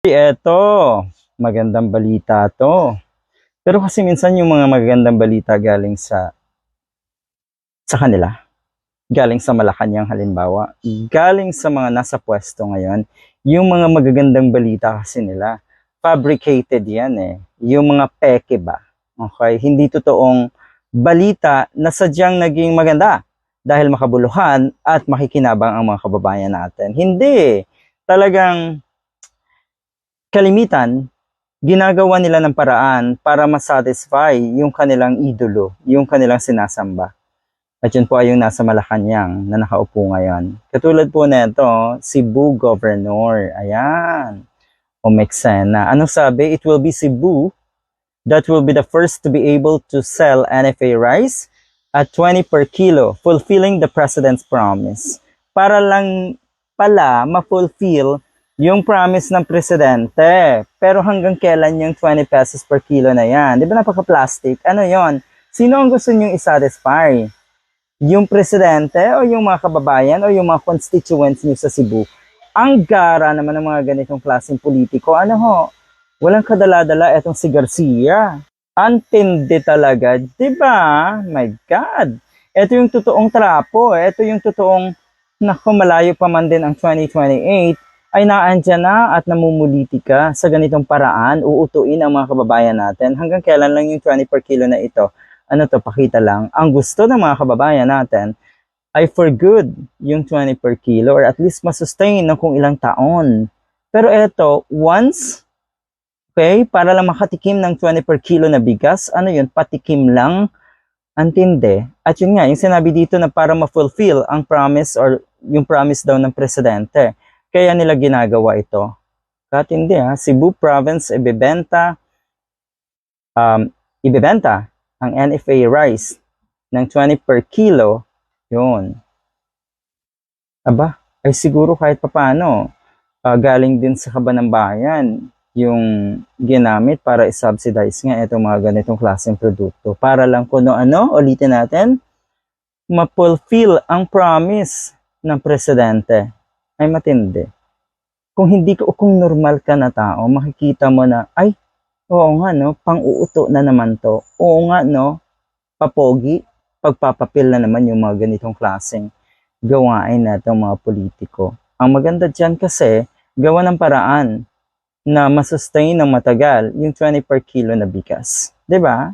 Eto, magandang balita to. Pero kasi minsan yung mga magagandang balita galing sa sa kanila. Galing sa Malacanang halimbawa. Galing sa mga nasa pwesto ngayon. Yung mga magagandang balita kasi nila. Fabricated yan eh. Yung mga peke ba? Okay? Hindi totoong balita na sadyang naging maganda dahil makabuluhan at makikinabang ang mga kababayan natin. Hindi. Talagang kalimitan, ginagawa nila ng paraan para masatisfy yung kanilang idolo, yung kanilang sinasamba. At yun po ay yung nasa Malacanang na nakaupo ngayon. Katulad po nito, Cebu Governor. Ayan. O Mexena. Anong sabi? It will be Cebu that will be the first to be able to sell NFA rice at 20 per kilo, fulfilling the President's promise. Para lang pala ma-fulfill yung promise ng presidente. Pero hanggang kailan yung 20 pesos per kilo na yan? Di ba napaka-plastic? Ano yon? Sino ang gusto nyong isatisfy? Yung presidente o yung mga kababayan o yung mga constituents niyo sa Cebu? Ang gara naman ng mga ganitong klaseng politiko. Ano ho? Walang kadala-dala etong si Garcia. Antindi talaga, di ba? My God. Ito yung totoong trapo. Ito yung totoong, naku, malayo pa man din ang 2028 ay naandyan na at namumuliti ka sa ganitong paraan, uutuin ang mga kababayan natin. Hanggang kailan lang yung 20 per kilo na ito? Ano to, pakita lang. Ang gusto ng mga kababayan natin ay for good yung 20 per kilo or at least masustain ng kung ilang taon. Pero ito, once, okay, para lang makatikim ng 20 per kilo na bigas, ano yun, patikim lang, antinde. At yun nga, yung sinabi dito na para ma-fulfill ang promise or yung promise daw ng presidente kaya nila ginagawa ito. Kahit hindi ha, Cebu Province ibebenta, um, ibebenta ang NFA rice ng 20 per kilo, yun. Aba, ay siguro kahit papano, uh, galing din sa kaba ng bayan yung ginamit para i-subsidize nga itong mga ganitong klaseng produkto. Para lang kung ano, ulitin natin, ma-fulfill ang promise ng presidente ay matindi. Kung hindi ka, kung normal ka na tao, makikita mo na, ay, oo nga no, pang-uuto na naman to. Oo nga no, papogi, pagpapapil na naman yung mga ganitong klaseng gawain na itong mga politiko. Ang maganda dyan kasi, gawa ng paraan na masustain ng matagal yung 20 per kilo na bigas. ba?